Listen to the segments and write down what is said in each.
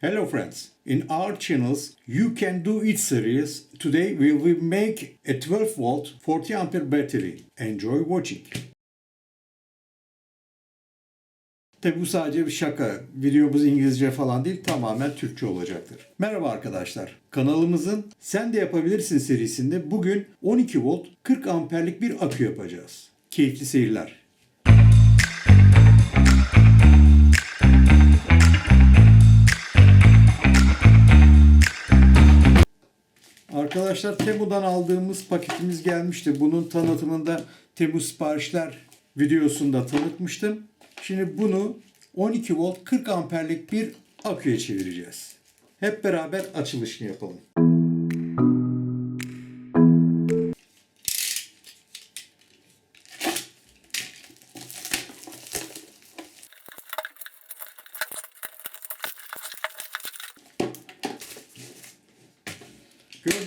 Hello friends, in our channels You Can Do It series, today we will make a 12 volt 40 ampere battery. Enjoy watching. Tabi bu sadece bir şaka. Videomuz İngilizce falan değil, tamamen Türkçe olacaktır. Merhaba arkadaşlar. Kanalımızın Sen de Yapabilirsin serisinde bugün 12 volt 40 amperlik bir akü yapacağız. Keyifli seyirler. Arkadaşlar Temu'dan aldığımız paketimiz gelmişti. Bunun tanıtımında Temu siparişler videosunda tanıtmıştım. Şimdi bunu 12 volt 40 amperlik bir aküye çevireceğiz. Hep beraber açılışını yapalım.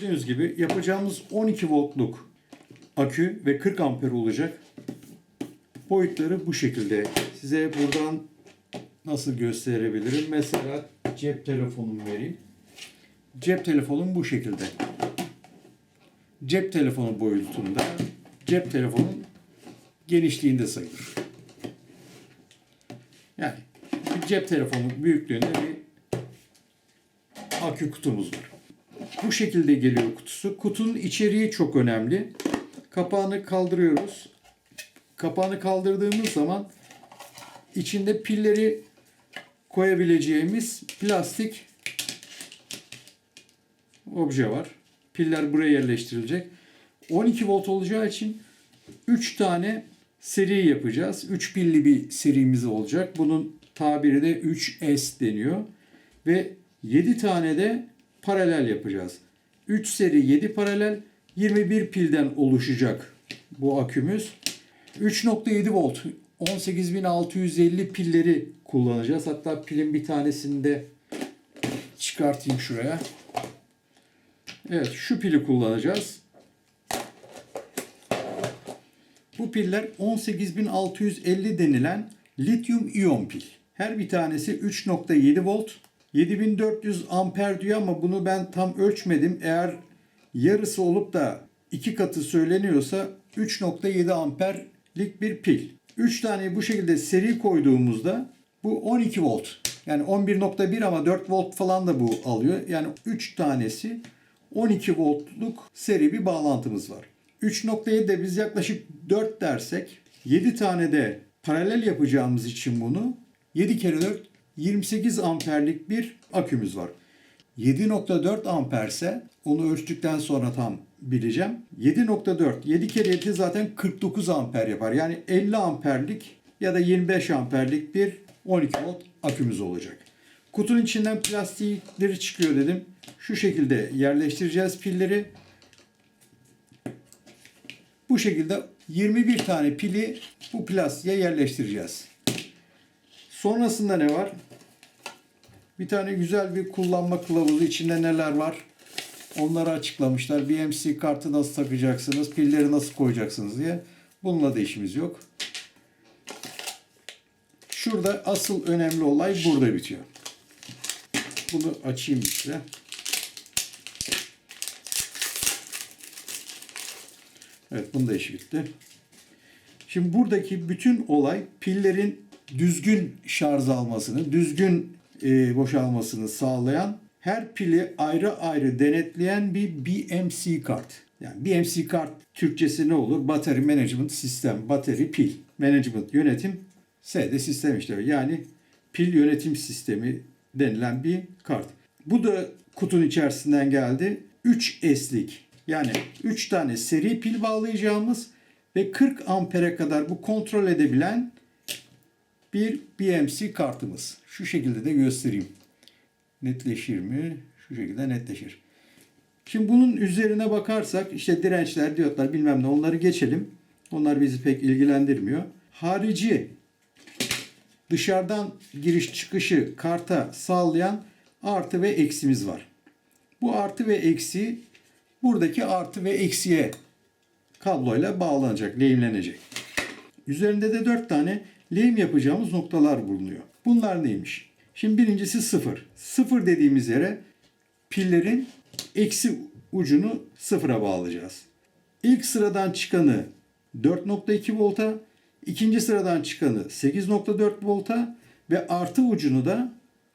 Gördüğünüz gibi yapacağımız 12 voltluk akü ve 40 amper olacak. Boyutları bu şekilde. Size buradan nasıl gösterebilirim? Mesela cep telefonumu vereyim. Cep telefonum bu şekilde. Cep telefonu boyutunda. Cep telefonun genişliğinde sayılır. Yani bir cep telefonu büyüklüğünde bir akü kutumuz var. Bu şekilde geliyor kutusu. Kutunun içeriği çok önemli. Kapağını kaldırıyoruz. Kapağını kaldırdığımız zaman içinde pilleri koyabileceğimiz plastik obje var. Piller buraya yerleştirilecek. 12 volt olacağı için 3 tane seri yapacağız. 3 pilli bir serimiz olacak. Bunun tabiri de 3S deniyor. Ve 7 tane de paralel yapacağız. 3 seri 7 paralel 21 pilden oluşacak bu akümüz. 3.7 volt 18650 pilleri kullanacağız. Hatta pilin bir tanesini de çıkartayım şuraya. Evet şu pili kullanacağız. Bu piller 18650 denilen lityum iyon pil. Her bir tanesi 3.7 volt 7400 amper diyor ama bunu ben tam ölçmedim. Eğer yarısı olup da iki katı söyleniyorsa 3.7 amperlik bir pil. 3 tane bu şekilde seri koyduğumuzda bu 12 volt. Yani 11.1 ama 4 volt falan da bu alıyor. Yani 3 tanesi 12 voltluk seri bir bağlantımız var. 3.7 de biz yaklaşık 4 dersek 7 tane de paralel yapacağımız için bunu 7 kere 4 28 amperlik bir akümüz var. 7.4 amperse onu ölçtükten sonra tam bileceğim. 7.4 7 kere 7 zaten 49 amper yapar. Yani 50 amperlik ya da 25 amperlik bir 12 volt akümüz olacak. Kutunun içinden plastikleri çıkıyor dedim. Şu şekilde yerleştireceğiz pilleri. Bu şekilde 21 tane pili bu plastiğe yerleştireceğiz. Sonrasında ne var? Bir tane güzel bir kullanma kılavuzu. içinde neler var? Onları açıklamışlar. BMC kartı nasıl takacaksınız, pilleri nasıl koyacaksınız diye. Bununla da işimiz yok. Şurada asıl önemli olay burada bitiyor. Bunu açayım size. Evet, bunun da işi bitti. Şimdi buradaki bütün olay pillerin düzgün şarj almasını, düzgün e, boşalmasını sağlayan her pili ayrı ayrı denetleyen bir BMC kart. Yani BMC kart Türkçesi ne olur? Battery Management Sistem, battery pil. Management yönetim, S de sistem işte. Yani pil yönetim sistemi denilen bir kart. Bu da kutunun içerisinden geldi. 3S'lik yani 3 tane seri pil bağlayacağımız ve 40 ampere kadar bu kontrol edebilen bir BMC kartımız. Şu şekilde de göstereyim. Netleşir mi? Şu şekilde netleşir. Şimdi bunun üzerine bakarsak işte dirençler, diyotlar bilmem ne onları geçelim. Onlar bizi pek ilgilendirmiyor. Harici dışarıdan giriş çıkışı karta sağlayan artı ve eksimiz var. Bu artı ve eksi buradaki artı ve eksiye kabloyla bağlanacak, lehimlenecek. Üzerinde de 4 tane lehim yapacağımız noktalar bulunuyor. Bunlar neymiş? Şimdi birincisi sıfır. Sıfır dediğimiz yere pillerin eksi ucunu sıfıra bağlayacağız. İlk sıradan çıkanı 4.2 volta, ikinci sıradan çıkanı 8.4 volta ve artı ucunu da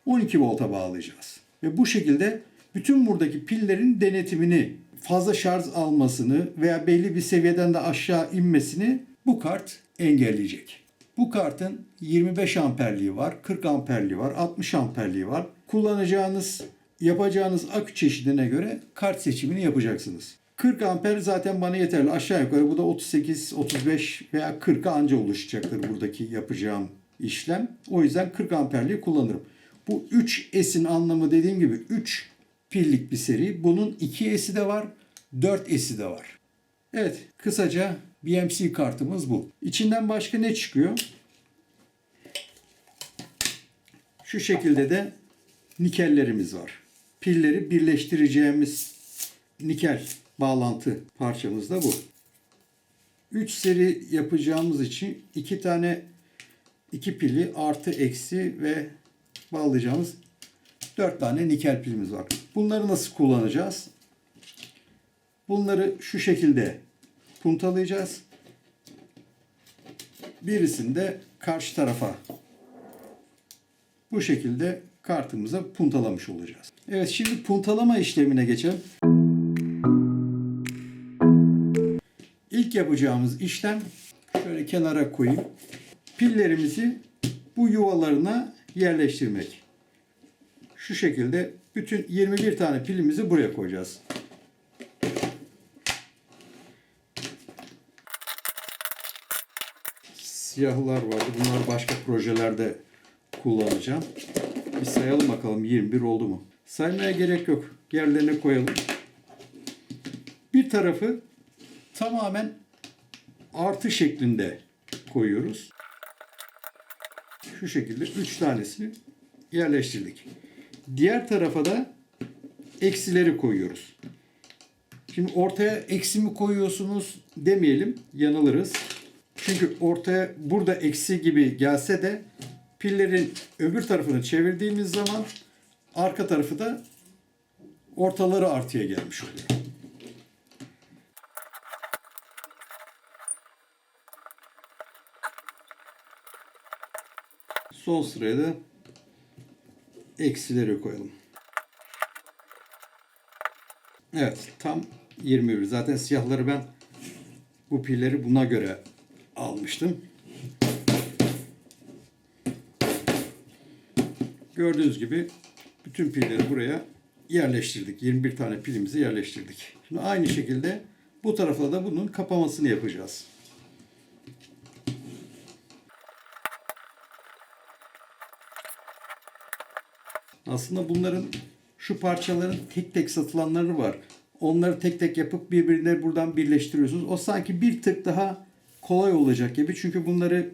12 volta bağlayacağız. Ve bu şekilde bütün buradaki pillerin denetimini, fazla şarj almasını veya belli bir seviyeden de aşağı inmesini bu kart engelleyecek. Bu kartın 25 amperliği var, 40 amperliği var, 60 amperliği var. Kullanacağınız, yapacağınız akü çeşidine göre kart seçimini yapacaksınız. 40 amper zaten bana yeterli. Aşağı yukarı bu da 38, 35 veya 40'a anca oluşacaktır buradaki yapacağım işlem. O yüzden 40 amperliği kullanırım. Bu 3S'in anlamı dediğim gibi 3 pillik bir seri. Bunun 2S'i de var, 4S'i de var. Evet, kısaca BMC kartımız bu. İçinden başka ne çıkıyor? Şu şekilde de nikellerimiz var. Pilleri birleştireceğimiz nikel bağlantı parçamız da bu. 3 seri yapacağımız için iki tane iki pili artı eksi ve bağlayacağımız 4 tane nikel pilimiz var. Bunları nasıl kullanacağız? Bunları şu şekilde puntalayacağız. Birisini de karşı tarafa bu şekilde kartımıza puntalamış olacağız. Evet şimdi puntalama işlemine geçelim. İlk yapacağımız işlem şöyle kenara koyayım. Pillerimizi bu yuvalarına yerleştirmek. Şu şekilde bütün 21 tane pilimizi buraya koyacağız. Siyahlar vardı. Bunlar başka projelerde kullanacağım. Bir sayalım bakalım 21 oldu mu? Saymaya gerek yok. Yerlerine koyalım. Bir tarafı tamamen artı şeklinde koyuyoruz. Şu şekilde 3 tanesini yerleştirdik. Diğer tarafa da eksileri koyuyoruz. Şimdi ortaya eksi mi koyuyorsunuz demeyelim, yanılırız. Çünkü ortaya burada eksi gibi gelse de pillerin öbür tarafını çevirdiğimiz zaman arka tarafı da ortaları artıya gelmiş oluyor. Son sıraya da eksileri koyalım. Evet tam 21. Zaten siyahları ben bu pilleri buna göre almıştım. Gördüğünüz gibi bütün pilleri buraya yerleştirdik. 21 tane pilimizi yerleştirdik. Şimdi aynı şekilde bu tarafa da bunun kapamasını yapacağız. Aslında bunların şu parçaların tek tek satılanları var. Onları tek tek yapıp birbirine buradan birleştiriyorsunuz. O sanki bir tık daha kolay olacak gibi. Çünkü bunları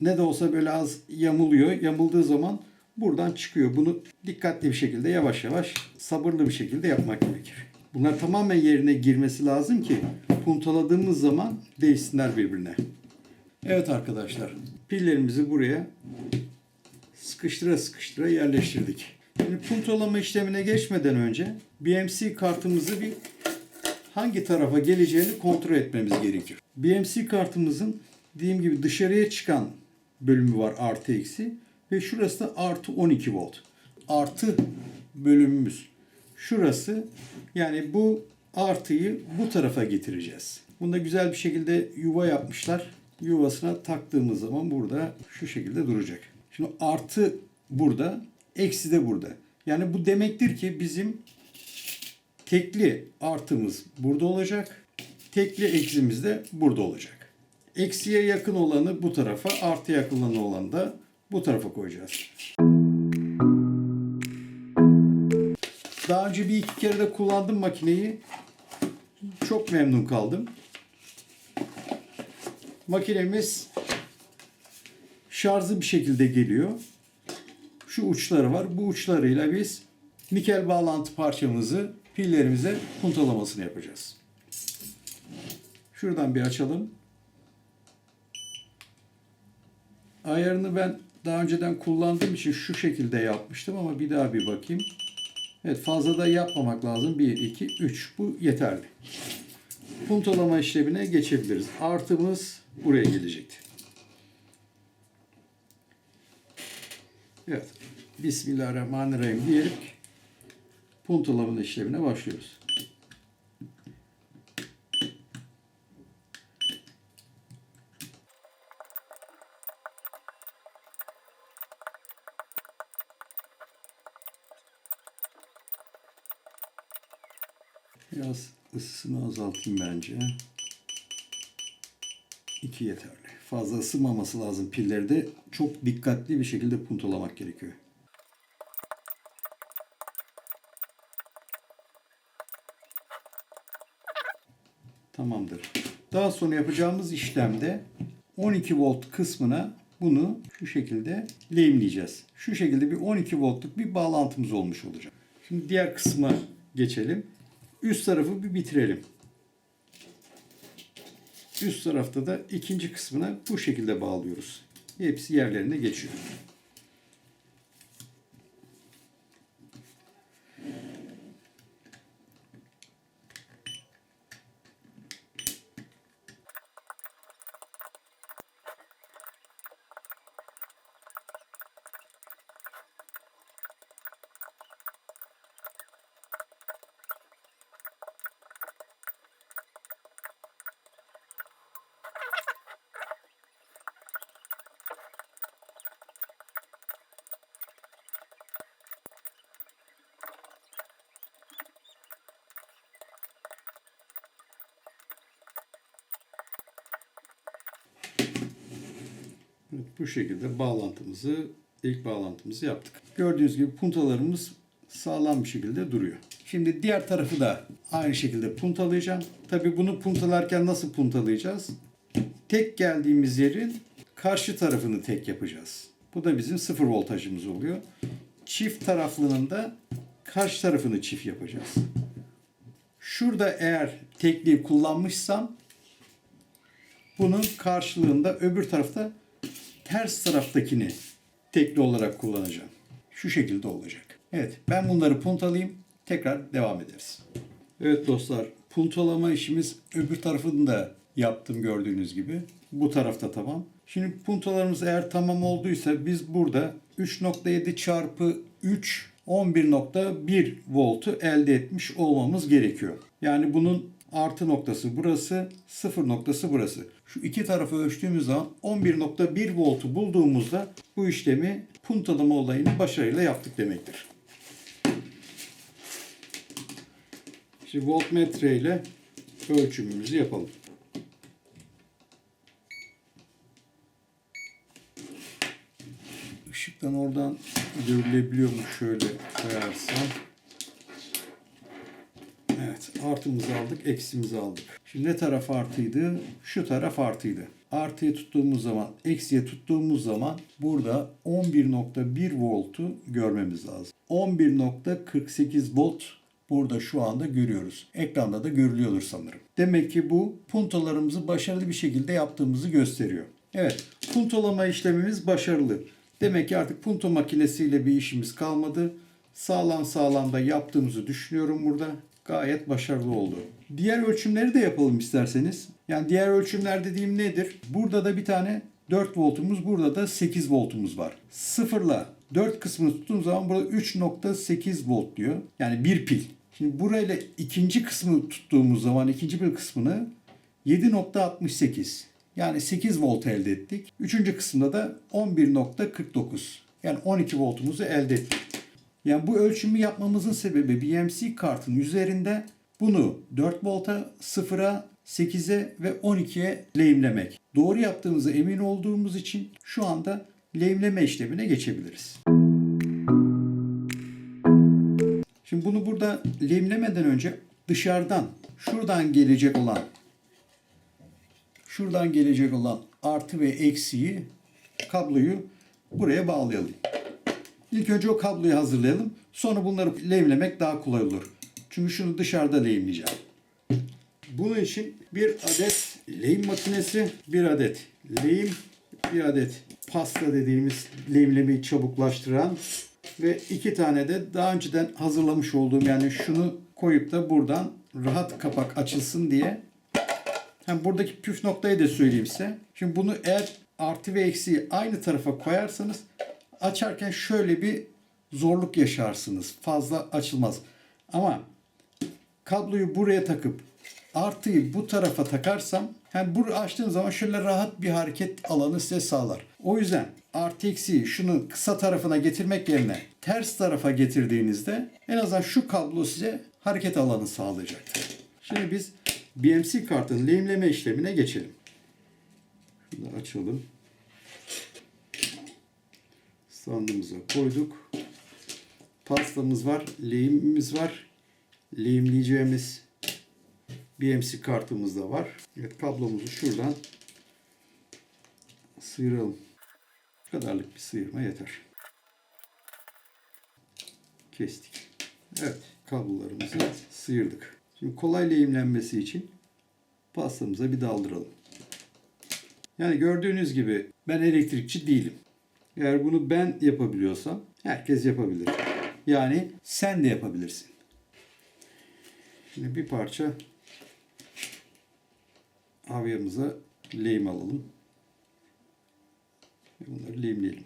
ne de olsa böyle az yamuluyor. Yamulduğu zaman buradan çıkıyor. Bunu dikkatli bir şekilde yavaş yavaş sabırlı bir şekilde yapmak gerekir. Bunlar tamamen yerine girmesi lazım ki puntaladığımız zaman değişsinler birbirine. Evet arkadaşlar pillerimizi buraya sıkıştıra sıkıştıra yerleştirdik. Şimdi puntalama işlemine geçmeden önce BMC kartımızı bir hangi tarafa geleceğini kontrol etmemiz gerekir. BMC kartımızın dediğim gibi dışarıya çıkan bölümü var artı eksi ve şurası da artı 12 volt. Artı bölümümüz şurası yani bu artıyı bu tarafa getireceğiz. Bunda güzel bir şekilde yuva yapmışlar. Yuvasına taktığımız zaman burada şu şekilde duracak. Şimdi artı burada, eksi de burada. Yani bu demektir ki bizim tekli artımız burada olacak. Tekli eksimiz de burada olacak. Eksiye yakın olanı bu tarafa, artıya yakın olanı da bu tarafa koyacağız. Daha önce bir iki kere de kullandım makineyi. Çok memnun kaldım. Makinemiz şarjlı bir şekilde geliyor. Şu uçları var. Bu uçlarıyla biz nikel bağlantı parçamızı pillerimize puntalamasını yapacağız. Şuradan bir açalım. Ayarını ben daha önceden kullandığım için şu şekilde yapmıştım ama bir daha bir bakayım. Evet fazla da yapmamak lazım. 1, 2, 3. Bu yeterli. Puntolama işlemine geçebiliriz. Artımız buraya gelecekti. Evet. Bismillahirrahmanirrahim diyerek puntolama işlemine başlıyoruz. Biraz ısısını azaltayım bence. 2 yeterli. Fazla ısınmaması lazım pilleri de. Çok dikkatli bir şekilde puntolamak gerekiyor. Tamamdır. Daha sonra yapacağımız işlemde 12 volt kısmına bunu şu şekilde lehimleyeceğiz. Şu şekilde bir 12 voltluk bir bağlantımız olmuş olacak. Şimdi diğer kısma geçelim. Üst tarafı bir bitirelim. Üst tarafta da ikinci kısmına bu şekilde bağlıyoruz. Hepsi yerlerine geçiyor. Bu şekilde bağlantımızı, ilk bağlantımızı yaptık. Gördüğünüz gibi puntalarımız sağlam bir şekilde duruyor. Şimdi diğer tarafı da aynı şekilde puntalayacağım. Tabii bunu puntalarken nasıl puntalayacağız? Tek geldiğimiz yerin karşı tarafını tek yapacağız. Bu da bizim sıfır voltajımız oluyor. Çift taraflının da karşı tarafını çift yapacağız. Şurada eğer tekliği kullanmışsam bunun karşılığında öbür tarafta ters taraftakini tekli olarak kullanacağım. Şu şekilde olacak. Evet ben bunları puntalayayım. Tekrar devam ederiz. Evet dostlar puntalama işimiz öbür tarafını da yaptım gördüğünüz gibi. Bu tarafta tamam. Şimdi puntalarımız eğer tamam olduysa biz burada 3.7 çarpı 3 11.1 voltu elde etmiş olmamız gerekiyor. Yani bunun artı noktası burası, sıfır noktası burası. Şu iki tarafı ölçtüğümüz zaman 11.1 voltu bulduğumuzda bu işlemi puntalama olayını başarıyla yaptık demektir. Şimdi voltmetre ile ölçümümüzü yapalım. Işıktan oradan görülebiliyormuş şöyle koyarsam. Artımızı aldık, eksimizi aldık. Şimdi ne taraf artıydı? Şu taraf artıydı. Artıyı tuttuğumuz zaman, eksiye tuttuğumuz zaman burada 11.1 voltu görmemiz lazım. 11.48 volt burada şu anda görüyoruz. Ekranda da görülüyordur sanırım. Demek ki bu puntolarımızı başarılı bir şekilde yaptığımızı gösteriyor. Evet, puntolama işlemimiz başarılı. Demek ki artık punto makinesiyle bir işimiz kalmadı. Sağlam sağlam da yaptığımızı düşünüyorum burada. Gayet başarılı oldu. Diğer ölçümleri de yapalım isterseniz. Yani diğer ölçümler dediğim nedir? Burada da bir tane 4 voltumuz, burada da 8 voltumuz var. Sıfırla 4 kısmını tuttuğum zaman burada 3.8 volt diyor. Yani bir pil. Şimdi burayla ikinci kısmı tuttuğumuz zaman ikinci pil kısmını 7.68 yani 8 volt elde ettik. Üçüncü kısımda da 11.49 yani 12 voltumuzu elde ettik. Yani bu ölçümü yapmamızın sebebi BMC kartın üzerinde bunu 4 volta, 0'a, 8'e ve 12'ye lehimlemek. Doğru yaptığımıza emin olduğumuz için şu anda lehimleme işlemine geçebiliriz. Şimdi bunu burada lehimlemeden önce dışarıdan şuradan gelecek olan şuradan gelecek olan artı ve eksiği kabloyu buraya bağlayalım. İlk önce o kabloyu hazırlayalım. Sonra bunları lehimlemek daha kolay olur. Çünkü şunu dışarıda lehimleyeceğim. Bunun için bir adet lehim makinesi, bir adet lehim, bir adet pasta dediğimiz lehimlemeyi çabuklaştıran ve iki tane de daha önceden hazırlamış olduğum yani şunu koyup da buradan rahat kapak açılsın diye hem buradaki püf noktayı da söyleyeyim size. Şimdi bunu eğer artı ve eksiği aynı tarafa koyarsanız açarken şöyle bir zorluk yaşarsınız. Fazla açılmaz. Ama kabloyu buraya takıp artıyı bu tarafa takarsam hem bunu açtığım zaman şöyle rahat bir hareket alanı size sağlar. O yüzden artı eksiği şunun kısa tarafına getirmek yerine ters tarafa getirdiğinizde en azından şu kablo size hareket alanı sağlayacaktır. Şimdi biz BMC kartın lehimleme işlemine geçelim. Şunu da açalım. Standımıza koyduk. Pastamız var, lehimimiz var. Lehimleyeceğimiz BMC kartımız da var. Evet kablomuzu şuradan sıyıralım. Bu kadarlık bir sıyırma yeter. Kestik. Evet kablolarımızı sıyırdık. Şimdi kolay lehimlenmesi için pastamıza bir daldıralım. Yani gördüğünüz gibi ben elektrikçi değilim. Eğer bunu ben yapabiliyorsam herkes yapabilir. Yani sen de yapabilirsin. Şimdi bir parça havyamıza lehim alalım. Bunları lehimleyelim.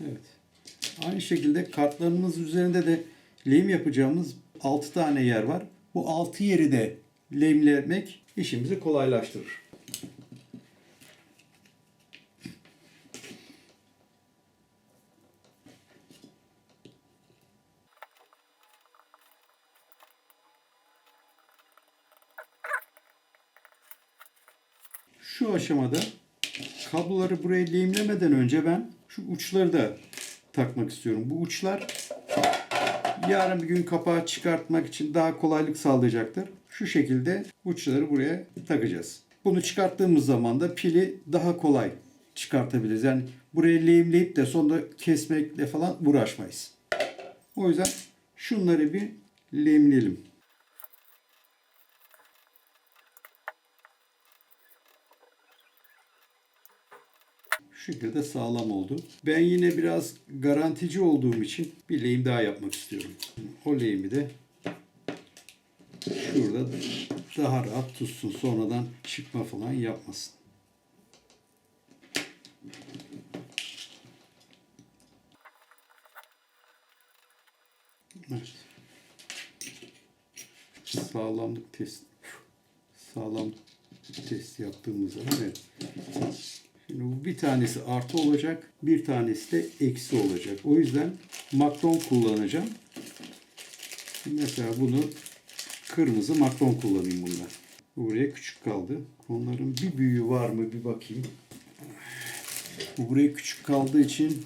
Evet. Aynı şekilde kartlarımız üzerinde de lehim yapacağımız 6 tane yer var. Bu 6 yeri de lehimlemek işimizi kolaylaştırır. Şu aşamada kabloları buraya lehimlemeden önce ben şu uçları da takmak istiyorum. Bu uçlar yarın bir gün kapağı çıkartmak için daha kolaylık sağlayacaktır. Şu şekilde uçları buraya takacağız. Bunu çıkarttığımız zaman da pili daha kolay çıkartabiliriz. Yani buraya lehimleyip de sonra kesmekle falan uğraşmayız. O yüzden şunları bir lehimleyelim. Şekilde sağlam oldu. Ben yine biraz garantici olduğum için bir lehim daha yapmak istiyorum. O lehimi de şurada daha rahat tutsun. Sonradan çıkma falan yapmasın. Evet. Sağlamlık test sağlam test yaptığımız zaman evet. Şimdi bir tanesi artı olacak, bir tanesi de eksi olacak. O yüzden makron kullanacağım. Mesela bunu kırmızı makron kullanayım bunda. Bu buraya küçük kaldı. Onların bir büyüğü var mı bir bakayım. Bu buraya küçük kaldığı için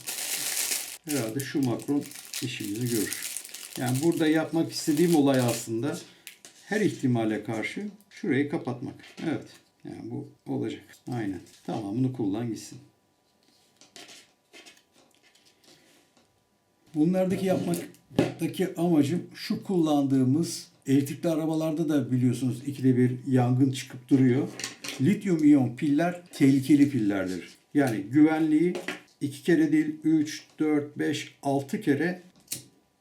herhalde şu makron işimizi görür. Yani burada yapmak istediğim olay aslında her ihtimale karşı şurayı kapatmak. Evet. Yani bu olacak. Aynen. Tamamını kullan gitsin. Bunlardaki yapmaktaki amacım şu kullandığımız elektrikli arabalarda da biliyorsunuz ikide bir yangın çıkıp duruyor. Lityum iyon piller tehlikeli pillerdir. Yani güvenliği iki kere değil 3, 4, 5, 6 kere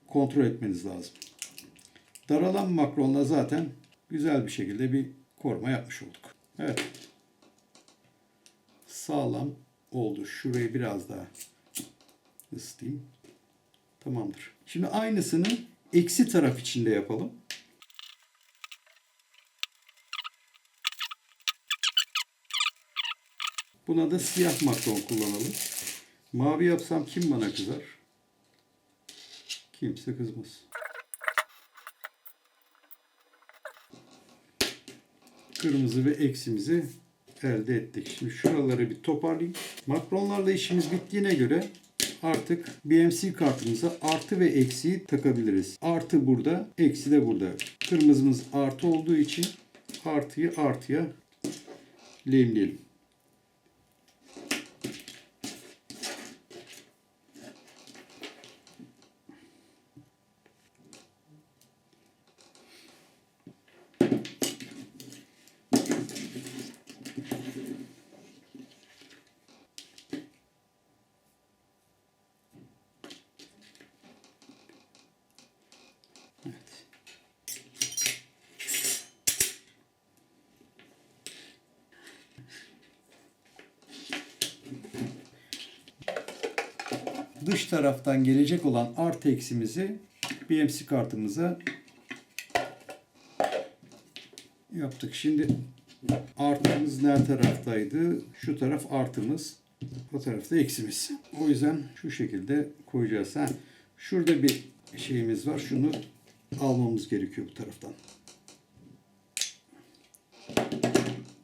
kontrol etmeniz lazım. Daralan makronla zaten güzel bir şekilde bir koruma yapmış olduk. Evet. Sağlam oldu. Şurayı biraz daha ısıtayım. Tamamdır. Şimdi aynısını eksi taraf içinde yapalım. Buna da siyah makron kullanalım. Mavi yapsam kim bana kızar? Kimse kızmaz. Kırmızı ve eksimizi elde ettik. Şimdi şuraları bir toparlayayım. Makronlarla işimiz bittiğine göre artık BMC kartımıza artı ve eksiyi takabiliriz. Artı burada, eksi de burada. Kırmızımız artı olduğu için artıyı artıya lehimleyelim. Dış taraftan gelecek olan artı eksimizi BMC kartımıza yaptık. Şimdi artımız ne taraftaydı? Şu taraf artımız. O tarafta eksimiz. O yüzden şu şekilde koyacağız. Ha, şurada bir şeyimiz var. Şunu almamız gerekiyor bu taraftan.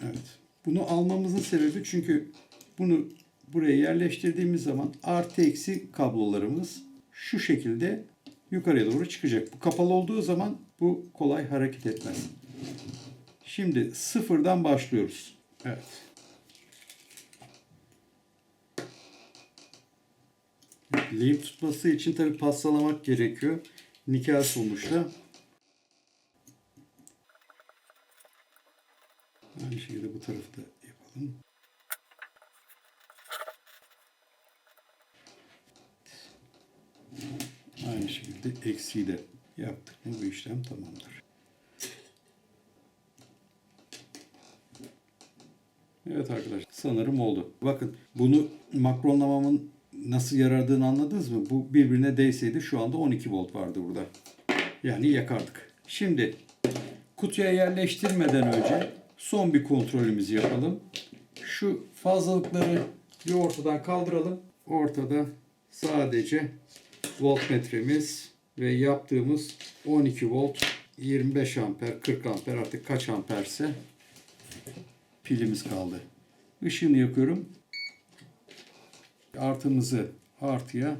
Evet. Bunu almamızın sebebi çünkü bunu buraya yerleştirdiğimiz zaman artı eksi kablolarımız şu şekilde yukarıya doğru çıkacak. Bu kapalı olduğu zaman bu kolay hareket etmez. Şimdi sıfırdan başlıyoruz. Evet. Lehim tutması için tabi pastalamak gerekiyor. Nikel sonuçta. Aynı şekilde bu tarafı da yapalım. Aynı de yaptık mı bu işlem tamamdır. Evet arkadaşlar sanırım oldu. Bakın bunu makronlamamın nasıl yaradığını anladınız mı? Bu birbirine değseydi şu anda 12 volt vardı burada. Yani yakardık. Şimdi kutuya yerleştirmeden önce son bir kontrolümüzü yapalım. Şu fazlalıkları bir ortadan kaldıralım. Ortada sadece voltmetremiz ve yaptığımız 12 volt 25 amper 40 amper artık kaç amperse pilimiz kaldı. Işığını yakıyorum. Artımızı artıya,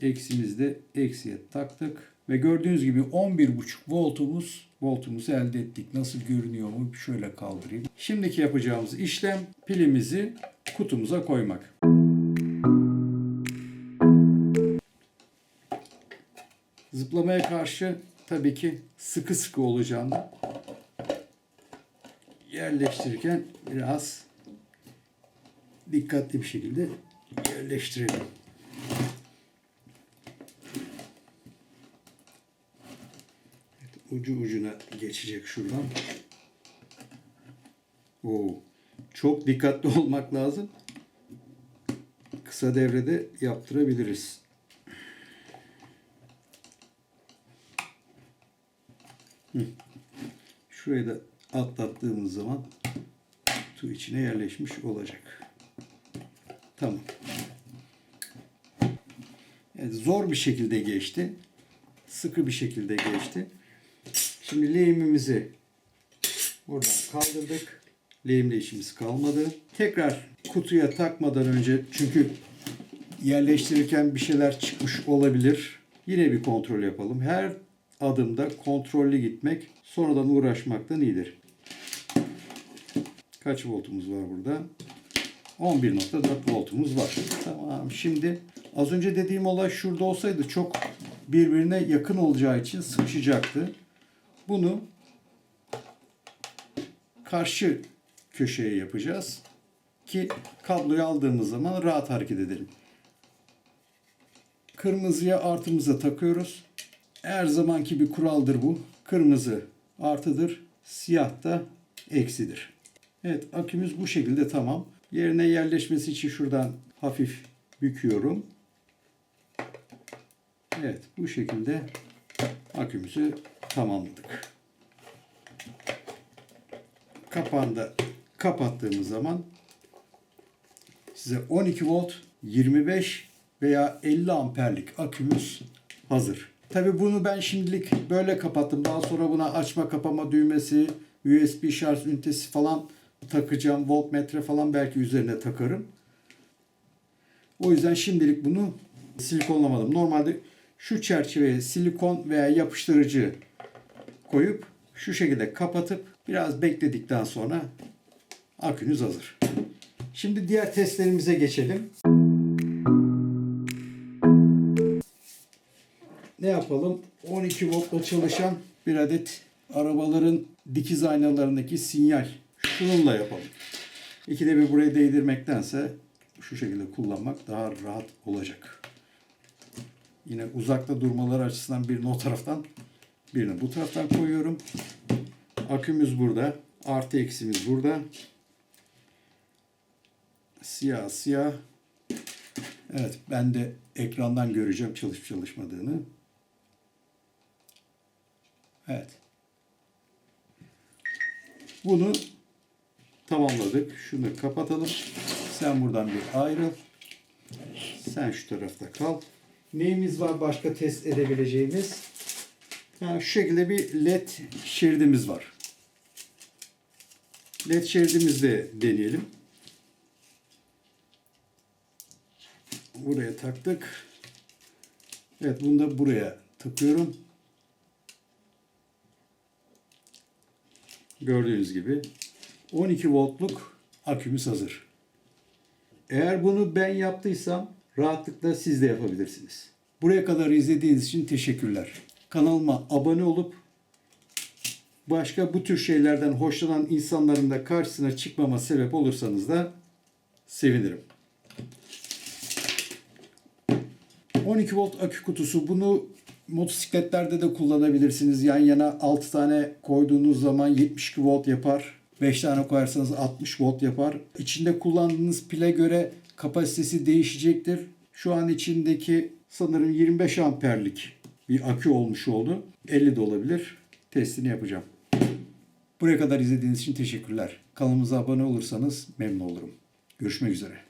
eksimizi de eksiye taktık. Ve gördüğünüz gibi 11,5 voltumuz voltumuzu elde ettik. Nasıl görünüyor mu? Şöyle kaldırayım. Şimdiki yapacağımız işlem pilimizi kutumuza koymak. Zıplamaya karşı tabii ki sıkı sıkı olacağını yerleştirirken biraz dikkatli bir şekilde yerleştirelim. Evet, ucu ucuna geçecek şuradan. Oo, çok dikkatli olmak lazım. Kısa devrede yaptırabiliriz. Şurayı da atlattığımız zaman su içine yerleşmiş olacak. Tamam. Evet, zor bir şekilde geçti. Sıkı bir şekilde geçti. Şimdi lehimimizi buradan kaldırdık. Lehimle işimiz kalmadı. Tekrar kutuya takmadan önce çünkü yerleştirirken bir şeyler çıkmış olabilir. Yine bir kontrol yapalım. Her adımda kontrollü gitmek sonradan uğraşmaktan iyidir. Kaç voltumuz var burada? 11.4 voltumuz var. Tamam. Şimdi az önce dediğim olay şurada olsaydı çok birbirine yakın olacağı için sıkışacaktı. Bunu karşı köşeye yapacağız ki kabloyu aldığımız zaman rahat hareket edelim. Kırmızıya artımıza takıyoruz. Her zamanki bir kuraldır bu. Kırmızı artıdır, siyah da eksidir. Evet akümüz bu şekilde tamam. Yerine yerleşmesi için şuradan hafif büküyorum. Evet bu şekilde akümüzü tamamladık. Kapağını da kapattığımız zaman size 12 volt 25 veya 50 amperlik akümüz hazır. Tabi bunu ben şimdilik böyle kapattım. Daha sonra buna açma kapama düğmesi, USB şarj ünitesi falan takacağım. Voltmetre falan belki üzerine takarım. O yüzden şimdilik bunu silikonlamadım. Normalde şu çerçeveye silikon veya yapıştırıcı koyup şu şekilde kapatıp biraz bekledikten sonra akünüz hazır. Şimdi diğer testlerimize geçelim. Ne yapalım? 12 voltla çalışan bir adet arabaların dikiz aynalarındaki sinyal. Şununla yapalım. İkide bir buraya değdirmektense şu şekilde kullanmak daha rahat olacak. Yine uzakta durmaları açısından birini o taraftan birini bu taraftan koyuyorum. Akümüz burada. Artı eksimiz burada. Siyah siyah. Evet ben de ekrandan göreceğim çalışıp çalışmadığını. Evet. Bunu tamamladık. Şunu kapatalım. Sen buradan bir ayrıl. Sen şu tarafta kal. Neyimiz var başka test edebileceğimiz? Yani şu şekilde bir led şeridimiz var. Led şeridimizi de deneyelim. Buraya taktık. Evet bunu da buraya takıyorum. Gördüğünüz gibi 12 voltluk akümüz hazır. Eğer bunu ben yaptıysam rahatlıkla siz de yapabilirsiniz. Buraya kadar izlediğiniz için teşekkürler. Kanalıma abone olup başka bu tür şeylerden hoşlanan insanların da karşısına çıkmama sebep olursanız da sevinirim. 12 volt akü kutusu bunu motosikletlerde de kullanabilirsiniz. Yan yana 6 tane koyduğunuz zaman 72 volt yapar. 5 tane koyarsanız 60 volt yapar. İçinde kullandığınız pile göre kapasitesi değişecektir. Şu an içindeki sanırım 25 amperlik bir akü olmuş oldu. 50 de olabilir. Testini yapacağım. Buraya kadar izlediğiniz için teşekkürler. Kanalımıza abone olursanız memnun olurum. Görüşmek üzere.